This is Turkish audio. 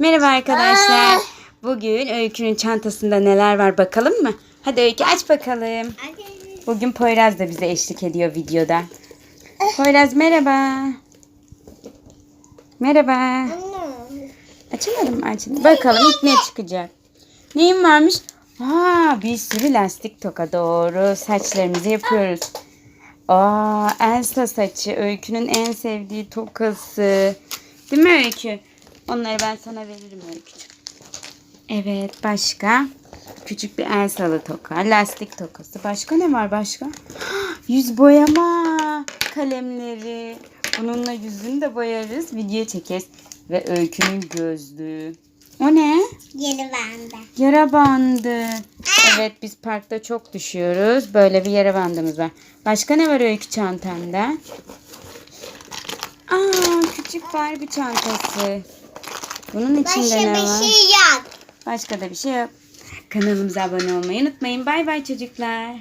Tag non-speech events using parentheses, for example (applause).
Merhaba arkadaşlar. Bugün Öykü'nün çantasında neler var bakalım mı? Hadi Öykü aç bakalım. Bugün Poyraz da bize eşlik ediyor videoda. Poyraz merhaba. Merhaba. Açamadım mı açın? Bakalım ilk ne çıkacak? Neyim varmış? Aa, bir sürü lastik toka doğru. Saçlarımızı yapıyoruz. Aa, Elsa saçı. Öykü'nün en sevdiği tokası. Değil mi Öykü? Onları ben sana veririm Öykücüğüm. Evet başka? Küçük bir Elsa'lı toka. Lastik tokası. Başka ne var başka? (gasps) Yüz boyama kalemleri. Bununla yüzünü de boyarız. Video çekeriz. Ve Öykü'nün gözlüğü. O ne? Yeni bende. Yara bandı. Evet biz parkta çok düşüyoruz. Böyle bir yara bandımız var. Başka ne var öykü çantanda? Aa küçük Barbie çantası. Bunun içinde Başka ne bir var? şey yok. Başka da bir şey yok. Kanalımıza abone olmayı unutmayın. Bay bay çocuklar.